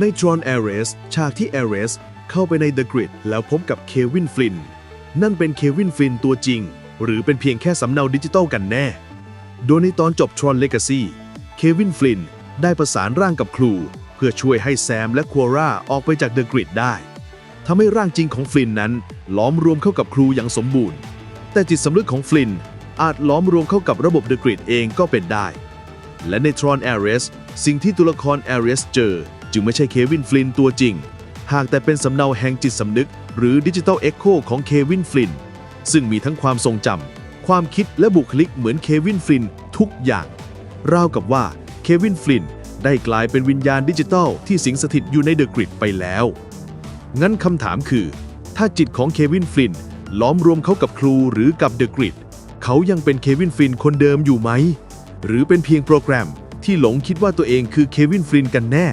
ใน Tron Ares ฉากที่ Ares เข้าไปใน The Grid แล้วพบกับเควินฟลินนั่นเป็นเควินฟลินตัวจริง หรือเป็นเพียงแค่สำเนาดิจิตอลกันแน่ โดยในตอนจบ Tron Legacy เควินฟลินได้ประสานร่างกับครู เพื่อช่วยให้แซมและควอร่าออกไปจาก The Grid ได้ทำให้ร่างจริงของฟลินนั้นล้อมรวมเข้ากับครูอย่างสมบูรณ์ แต่จิตสำนึกของฟลินอาจล้อมรวมเข้ากับระบบ The Grid เองก็เป็นได้ และใน Tron Ares สิ่งที่ตัวละคร Ares เจอ จึงไม่ใช่เควินฟลินตัวจริง หากแต่เป็นสำเนาแห่งจิตสำนึก หรือดิจิ t a ลเอ็กโคของเควินฟลินซึ่งมีทั้งความทรงจำความคิดและบุคลิกเหมือนเควินฟลินทุกอย่าง ราวกับว่าเควินฟลินได้กลายเป็นวิญญาณดิจิทัลที่สิงสถิตอยู่ในเดอะกริดไปแล้ว งั้นคำถามคือ ถ้าจิตของเควินฟลินล้อมรวมเขากับครูหรือกับเดอะกริดเขายังเป็นเควินฟลินคนเดิมอยู่ไหม หรือเป็นเพียงโปรแกรมที่หลงคิดว่าตัวเองคือเควินฟลินกันแน่